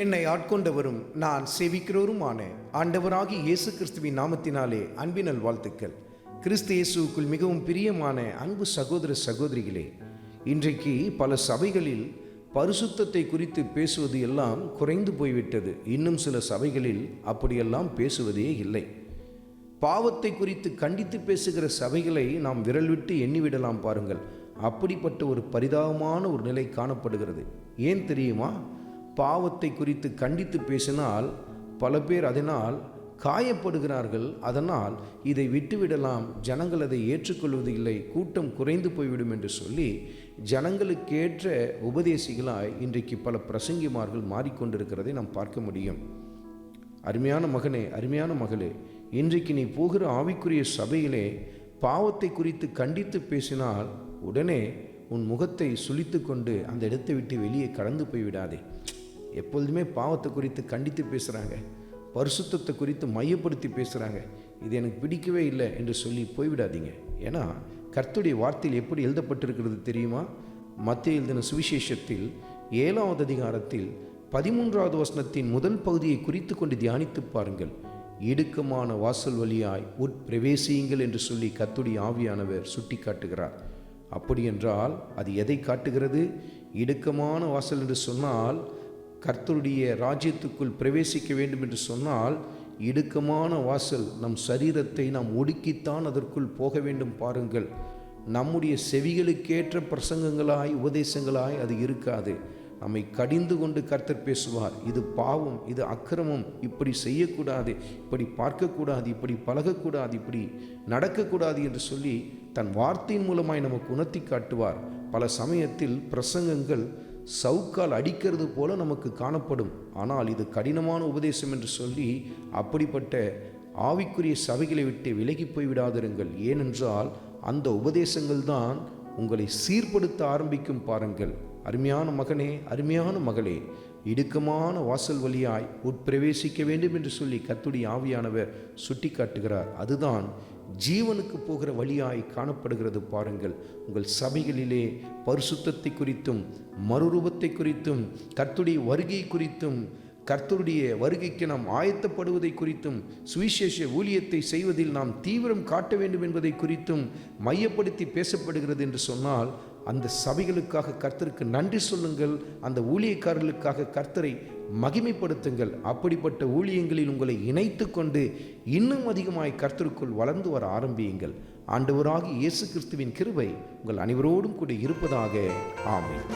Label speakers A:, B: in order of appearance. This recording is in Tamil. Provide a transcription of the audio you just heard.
A: என்னை ஆட்கொண்டவரும் நான் சேவிக்கிறவருமான ஆண்டவராகி இயேசு கிறிஸ்துவின் நாமத்தினாலே அன்பினல் வாழ்த்துக்கள். கிறிஸ்து இயேசுவுக்குள் மிகவும் பிரியமான அன்பு சகோதர சகோதரிகளே இன்றைக்கு பல சபைகளில் பரிசுத்தத்தை குறித்து பேசுவது எல்லாம் குறைந்து போய்விட்டது. இன்னும் சில சபைகளில் அப்படியெல்லாம் பேசுவதே இல்லை. பாவத்தை குறித்து கண்டித்து பேசுகிற சபைகளை நாம் விரல் விட்டு எண்ணிவிடலாம் பாருங்கள். அப்படிப்பட்ட ஒரு பரிதாபமான ஒரு நிலை காணப்படுகிறது. ஏன் தெரியுமா? பாவத்தை குறித்து கண்டித்து பேசினால் பல பேர் அதனால் காயப்படுகிறார்கள். அதனால் இதை விட்டுவிடலாம். ஜனங்கள் அதை ஏற்றுக்கொள்வது இல்லை கூட்டம் குறைந்து போய்விடும் என்று சொல்லி ஜனங்களுக்கேற்ற உபதேசிகளாய் இன்றைக்கு பல பிரசங்கிமார்கள் மாறிக்கொண்டிருக்கிறதை நாம் பார்க்க முடியும். அருமையான மகனே அருமையான மகளே இன்றைக்கு நீ போகிற ஆவிக்குரிய சபையிலே பாவத்தை குறித்து கண்டித்து பேசினால் உடனே உன் முகத்தை சுழித்து கொண்டு அந்த இடத்தை விட்டு வெளியே கடந்து போய்விடாதே. எப்பொழுதுமே பாவத்தை குறித்து கண்டித்து பேசுகிறாங்க பரிசுத்தத்தை குறித்து மையப்படுத்தி பேசுகிறாங்க இது எனக்கு பிடிக்கவே இல்லை என்று சொல்லி போய்விடாதீங்க. ஏன்னா கர்த்துடைய வார்த்தையில் எப்படி எழுதப்பட்டிருக்கிறது தெரியுமா? மத்திய எழுதின சுவிசேஷத்தில் ஏழாவது அதிகாரத்தில் பதிமூன்றாவது வசனத்தின் முதல் பகுதியை குறித்து கொண்டு தியானித்து பாருங்கள். இடுக்கமான வாசல் வழியாய் உட்பிரவேசியுங்கள் என்று சொல்லி கத்துடைய ஆவியானவர் சுட்டி காட்டுகிறார் அப்படி என்றால் அது எதை காட்டுகிறது? இடுக்கமான வாசல் என்று சொன்னால் கர்த்தருடைய ராஜ்யத்துக்குள் பிரவேசிக்க வேண்டும் என்று சொன்னால் இடுக்கமான வாசல் நம் சரீரத்தை நாம் ஒடுக்கித்தான் அதற்குள் போக வேண்டும் பாருங்கள். நம்முடைய செவிகளுக்கேற்ற பிரசங்கங்களாய் உபதேசங்களாய் அது இருக்காது. நம்மை கடிந்து கொண்டு கர்த்தர் பேசுவார். இது பாவம் இது அக்கிரமம். இப்படி செய்யக்கூடாது இப்படி பார்க்கக்கூடாது இப்படி பழகக்கூடாது இப்படி நடக்கக்கூடாது என்று சொல்லி தன் வார்த்தையின் மூலமாய் நமக்கு உணர்த்தி காட்டுவார். பல சமயத்தில் பிரசங்கங்கள் சவுக்கால் அடிக்கிறது போல நமக்கு காணப்படும். ஆனால் இது கடினமான உபதேசம் என்று சொல்லி அப்படிப்பட்ட ஆவிக்குரிய சபைகளை விட்டு விலகி போய்விடாதிருங்கள் ஏனென்றால் அந்த உபதேசங்கள் தான் உங்களை சீர்படுத்த ஆரம்பிக்கும் பாருங்கள். அருமையான மகனே அருமையான மகளே இடுக்கமான வாசல் வழியாய் உட்பிரவேசிக்க வேண்டும் என்று சொல்லி கத்துடி ஆவியானவர் சுட்டி காட்டுகிறார் அதுதான் ஜீவனுக்கு போகிற வழியாய் காணப்படுகிறது பாருங்கள். உங்கள் சபைகளிலே பரிசுத்தத்தை குறித்தும் மறுரூபத்தை குறித்தும் கர்த்துடைய வருகை குறித்தும் கர்த்தருடைய வருகைக்கு நாம் ஆயத்தப்படுவதை குறித்தும் சுவிசேஷ ஊழியத்தை செய்வதில் நாம் தீவிரம் காட்ட வேண்டும் என்பதை குறித்தும் மையப்படுத்தி பேசப்படுகிறது என்று சொன்னால் அந்த சபைகளுக்காக கர்த்தருக்கு நன்றி சொல்லுங்கள். அந்த ஊழியக்காரர்களுக்காக கர்த்தரை மகிமைப்படுத்துங்கள். அப்படிப்பட்ட ஊழியங்களில் உங்களை இணைத்து கொண்டு இன்னும் அதிகமாய் கர்த்தருக்குள் வளர்ந்து வர ஆரம்பியுங்கள். ஆண்டவராகி இயேசு கிறிஸ்துவின் கிருபை உங்கள் அனைவரோடும் கூட இருப்பதாக. ஆமென்.